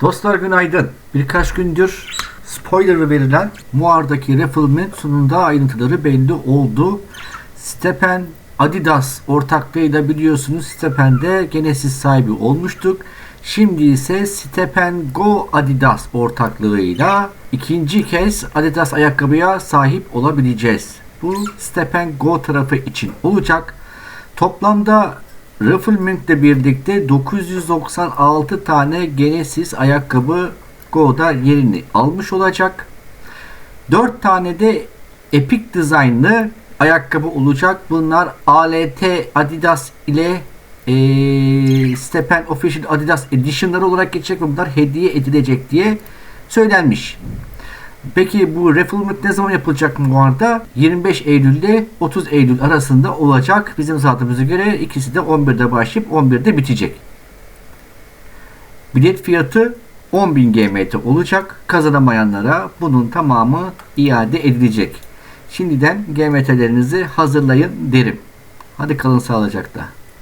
Dostlar günaydın. Birkaç gündür spoiler verilen Muar'daki Raffle'ın sonunda ayrıntıları belli oldu. Stepen Adidas ortaklığıyla biliyorsunuz Stepen'de Genesis sahibi olmuştuk. Şimdi ise Stepen Go Adidas ortaklığıyla ikinci kez Adidas ayakkabıya sahip olabileceğiz. Bu Stepen Go tarafı için olacak. Toplamda Rafflemint ile birlikte 996 tane Genesis ayakkabı Go'da yerini almış olacak. 4 tane de Epic Design'lı ayakkabı olacak. Bunlar ALT Adidas ile eee Stepen Official Adidas Edition'ları olarak geçecek ve bunlar hediye edilecek diye söylenmiş. Peki bu Refillment ne zaman yapılacak bu arada? 25 Eylül ile 30 Eylül arasında olacak. Bizim saatimize göre ikisi de 11'de başlayıp 11'de bitecek. Bilet fiyatı 10.000 GMT olacak. Kazanamayanlara bunun tamamı iade edilecek. Şimdiden GMT'lerinizi hazırlayın derim. Hadi kalın sağlıcakla.